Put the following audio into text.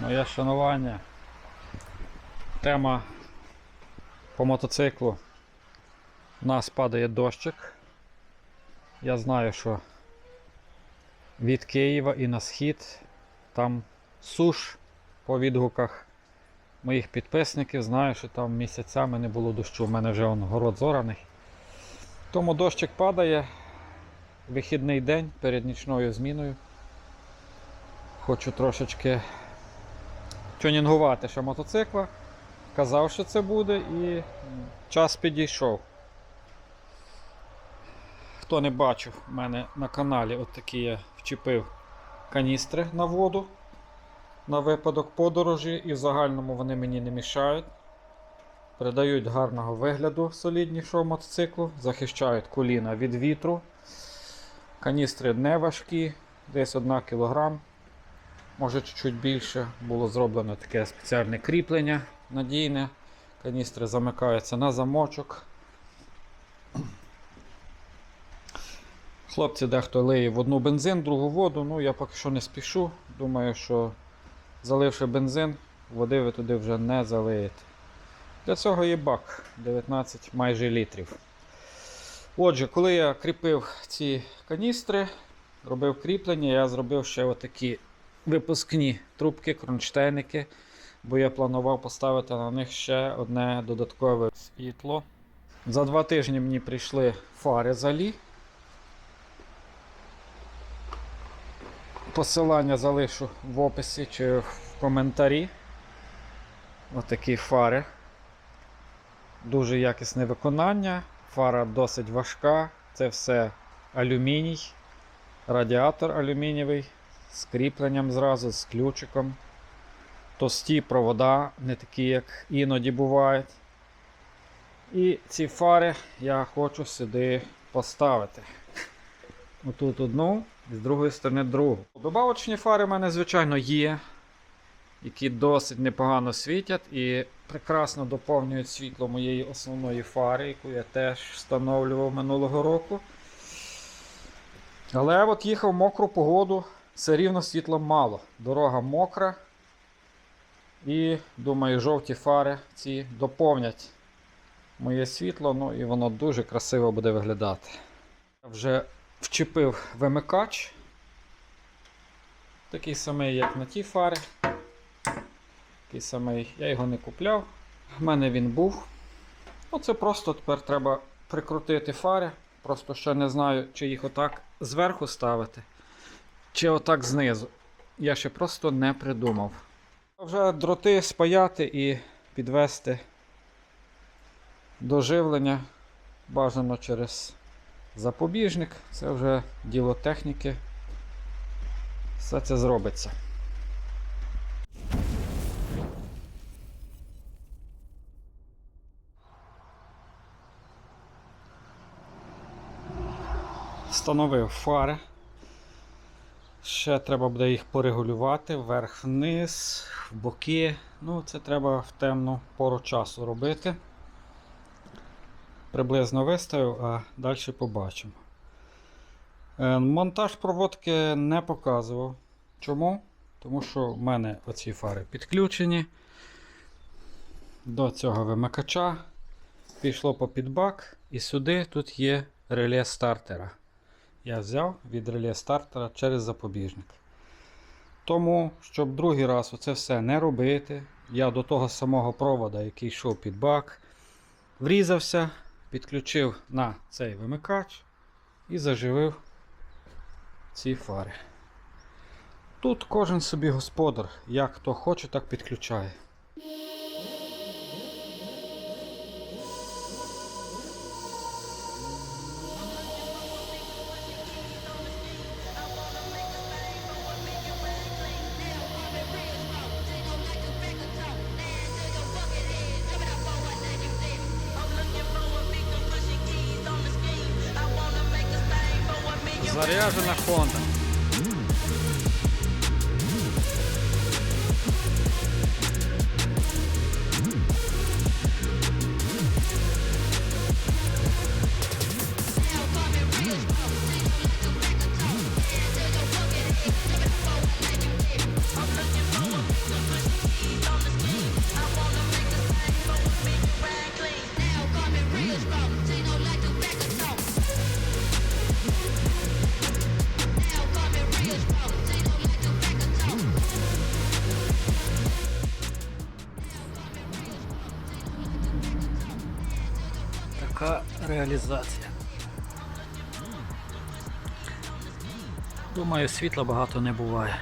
Моє шанування. Тема по мотоциклу. У нас падає дощик. Я знаю, що від Києва і на схід там суш по відгуках моїх підписників. Знаю, що там місяцями не було дощу. У мене вже он, город зораний. Тому дощик падає. Вихідний день перед нічною зміною. Хочу трошечки тюнінгувати ще мотоцикла. Казав, що це буде, і час підійшов. Хто не бачив, у мене на каналі от такі я вчепив каністри на воду на випадок подорожі, і в загальному вони мені не мішають. Придають гарного вигляду соліднішого мотоциклу, захищають коліна від вітру. Каністри не важкі, десь 1 кг, може чуть-чуть більше. Було зроблено таке спеціальне кріплення надійне. Каністри замикаються на замочок. Хлопці дехто лиє в одну бензин, другу воду. Ну я поки що не спішу. Думаю, що заливши бензин, води ви туди вже не залиєте. Для цього є бак 19 майже літрів. Отже, коли я кріпив ці каністри, робив кріплення, я зробив ще отакі випускні трубки, кронштейники, бо я планував поставити на них ще одне додаткове світло. За два тижні мені прийшли фари залі. Посилання залишу в описі чи в коментарі. Отакі фари. Дуже якісне виконання. Фара досить важка. Це все алюміній. Радіатор алюмінієвий з кріпленням зразу, з ключиком. Товсті провода, не такі, як іноді бувають. І ці фари я хочу сюди поставити. Отут одну і з другої сторони другу. Добавочні фари в мене, звичайно, є, які досить непогано світять і прекрасно доповнюють світло моєї основної фари, яку я теж встановлював минулого року. Але от їхав в мокру погоду, все рівно світла мало. Дорога мокра. І, думаю, жовті фари ці доповнять моє світло, ну і воно дуже красиво буде виглядати. Я вже вчепив вимикач. Такий самий, як на ті фари. Такий самий, я його не купляв. У мене він був. Оце просто тепер треба прикрутити фари. Просто ще не знаю, чи їх отак зверху ставити, чи отак знизу. Я ще просто не придумав. Вже дроти спаяти і підвести до живлення. Бажано через запобіжник. Це вже діло техніки. Все це зробиться. Встановив фари. Ще треба буде їх порегулювати вверх-вниз, в боки. Ну, це треба в темну пору часу робити. Приблизно виставив, а далі побачимо. Е, Монтаж проводки не показував. Чому? Тому що в мене оці фари підключені до цього вимикача. Пішло по підбак, і сюди тут є реле стартера. Я взяв від реле стартера через запобіжник. Тому, щоб другий раз оце все не робити, я до того самого провода, який йшов під бак, врізався, підключив на цей вимикач і заживив ці фари. Тут кожен собі господар, як хто хоче, так підключає. Заряжена Honda. Така реалізація. Думаю, світла багато не буває.